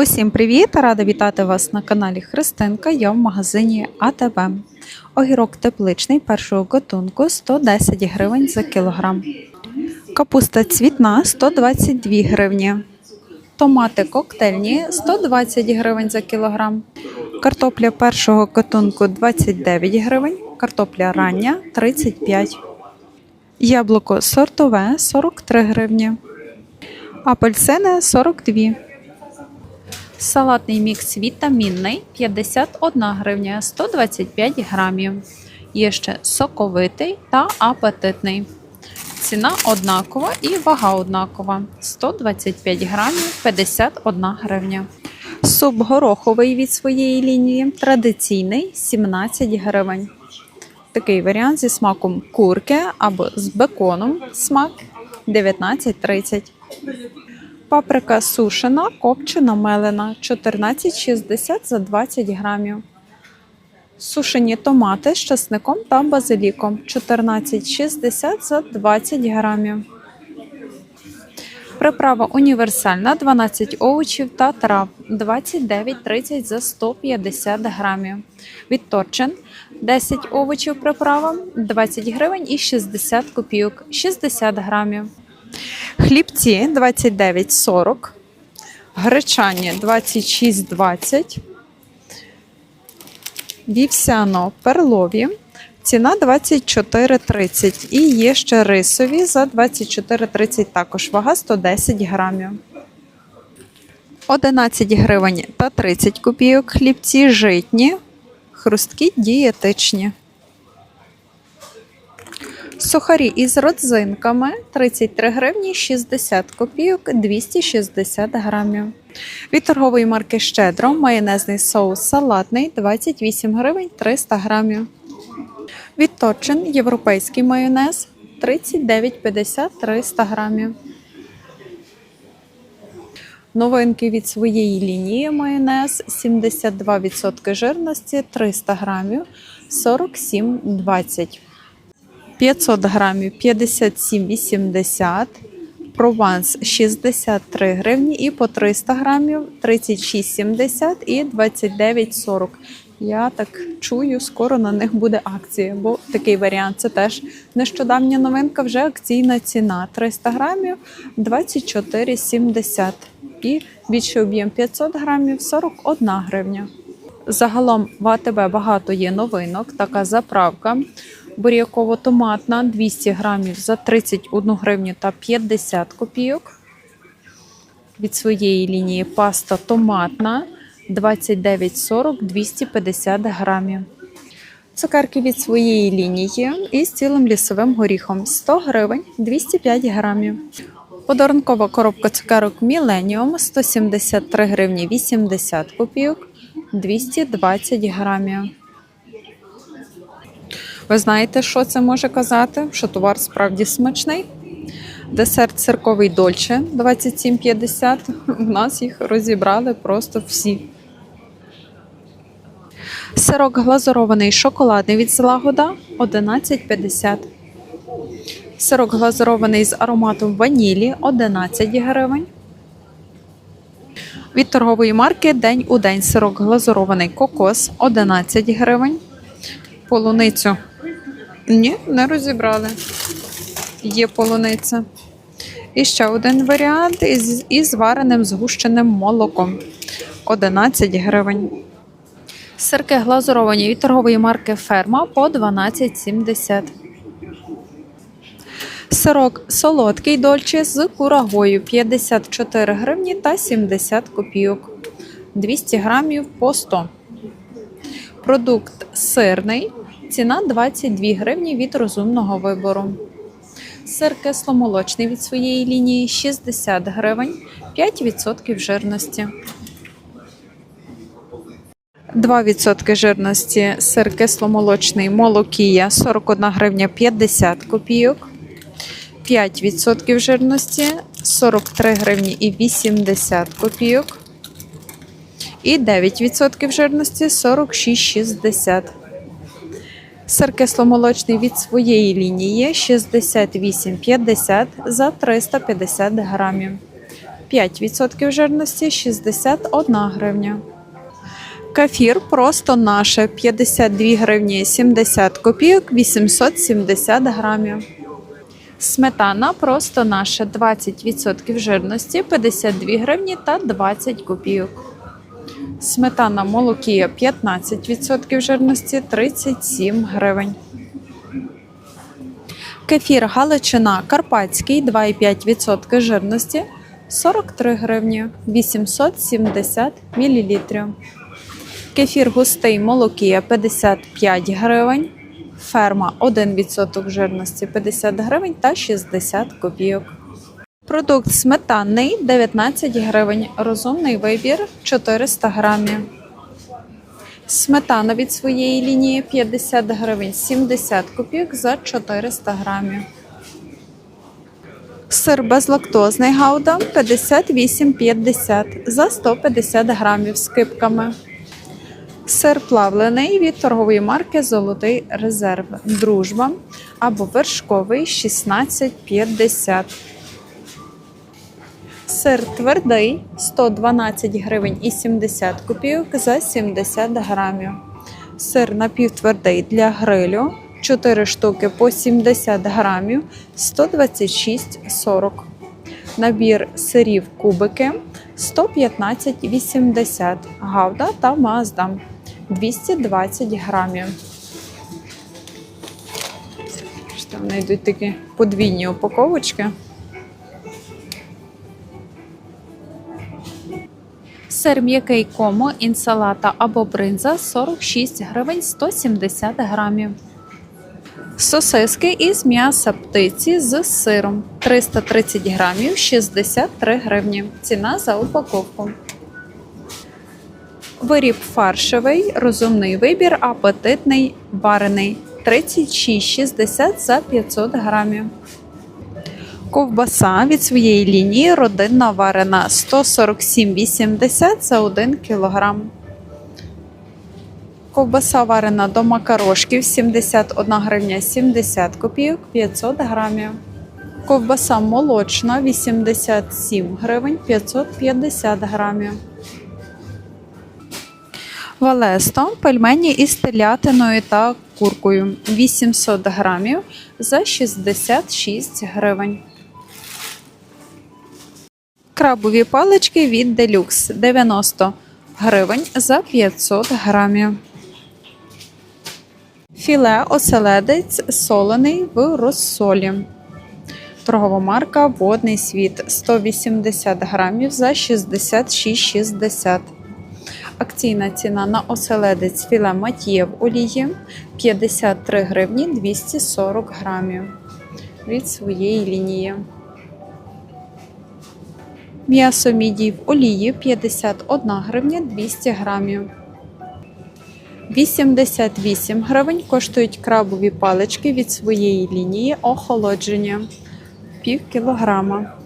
Усім привіт! Рада вітати вас на каналі Христинка. Я в магазині АТБ. Огірок тепличний першого готунку 110 гривень за кілограм. Капуста цвітна 122 гривні. Томати коктейльні 120 гривень за кілограм. Картопля першого готунку 29 гривень. Картопля рання 35. Яблуко сортове 43 гривні. Апельсини 42. Салатний мікс вітамінний 51 гривня 125 грамів. Є ще соковитий та апетитний. Ціна однакова і вага однакова 125 грамів 51 гривня. Суп гороховий від своєї лінії традиційний 17 гривень. Такий варіант зі смаком курки або з беконом смак 19,30. Паприка сушена, копчена, мелена 14,60 за 20 грамів. Сушені томати з часником та базиліком 14,60 за 20 грамів. Приправа універсальна 12 овочів та трав 29,30 за 150 грамів. Відторчин 10 овочів приправа 20 гривень і 60 копійок 60 грамів. Хлібці 29,40, гречані 26,20, вівсяно перлові. Ціна 24,30 і є ще рисові за 24,30 також вага 110 грамів. 11 гривень та 30 копійок хлібці житні, хрусткі дієтичні. Сухарі із родзинками 33 гривні 60 копійок 260 грамів. Від торгової марки Щедро майонезний соус салатний 28 гривень 300 грамів. Від Торчин європейський майонез 39,50 300 грамів. Новинки від своєї лінії майонез 72% жирності 300 грамів 47,20 500 грамів 57,80, прованс 63 гривні і по 300 грамів 36,70 і 29,40. Я так чую, скоро на них буде акція, бо такий варіант це теж нещодавня новинка, вже акційна ціна 300 грамів 24,70 і більший об'єм 500 грамів 41 гривня. Загалом в АТБ багато є новинок, така заправка буряково-томатна 200 грамів за 31 гривню та 50 копійок. Від своєї лінії паста томатна 29,40 250 грамів. Цукерки від своєї лінії із цілим лісовим горіхом 100 гривень 205 грамів. Подарункова коробка цукерок Millennium 173 гривні 80 копійок 220 грамів. Ви знаєте, що це може казати? Що товар справді смачний. Десерт цирковий дольче 27,50. В нас їх розібрали просто всі. Сирок глазурований шоколадний від злагода 11,50. Сирок глазурований з ароматом ванілі 11 гривень. Від торгової марки День у день сирок глазурований кокос 11 гривень. Полуницю. Ні, не розібрали. Є полуниця. І ще один варіант із, із вареним згущеним молоком 11 гривень. Сирки глазуровані від торгової марки Ферма по 12,70. Сирок солодкий дольче з курагою 54 гривні та 70 копійок. 200 грамів по 100. Продукт сирний. Ціна 22 гривні від розумного вибору. Сир кисломолочний від своєї лінії 60 гривень, 5% жирності. 2% жирності сир кисломолочний молокія 41 гривня 50 копійок. 5% жирності 43 гривні і 80 копійок. І 9% жирності 46,60. Сир кисломолочний від своєї лінії 68,50 за 350 грамів. 5% жирності 61 гривня. Кефір просто наше 52 гривні 70 копійок 870 грамів. Сметана просто наша 20% жирності 52 гривні та 20 копійок. Сметана молокія 15% жирності 37 гривень. Кефір Галичина Карпатський 2,5% жирності 43 гривні 870 мл. Кефір густий молокія 55 гривень. Ферма 1% жирності 50 гривень та 60 копійок. Продукт сметанний 19 гривень. Розумний вибір 400 грамів. Сметана від своєї лінії 50 гривень 70 копійок за 400 грамів. Сир безлактозний гауда 58,50 за 150 грамів з кипками. Сир плавлений від торгової марки Золотий резерв. Дружба або вершковий 16,50. Сир твердий 112 гривень і 70 копійок за 70 грамів. Сир напівтвердий для грилю 4 штуки по 70 грамів 126,40. Набір сирів кубики 115,80 гавда та мазда 220 грамів. Вони йдуть такі подвійні упаковочки. Сир м'який комо, інсалата або бринза 46 гривень 170 грамів. Сосиски із м'яса птиці з сиром 330 грамів 63 гривні. Ціна за упаковку. Виріб фаршевий, розумний вибір, апетитний, варений 36,60 за 500 грамів. Ковбаса від своєї лінії родинна варена 147,80 за 1 кг. Ковбаса варена до макарошків 71 гривня 70 копійок 500 грамів. Ковбаса молочна 87 гривень 550 грамів. Валесто пельмені із телятиною та куркою 800 грамів за 66 гривень. Крабові палички від Делюкс 90 гривень за 500 грамів. Філе оселедець солений в розсолі. Торгова марка Водний світ 180 грамів за 66,60. Акційна ціна на оселедець філе матіє олії 53 гривні 240 грамів від своєї лінії. М'ясо мідій в олії 51 гривня 200 грамів. 88 гривень коштують крабові палички від своєї лінії охолодження пів кілограма.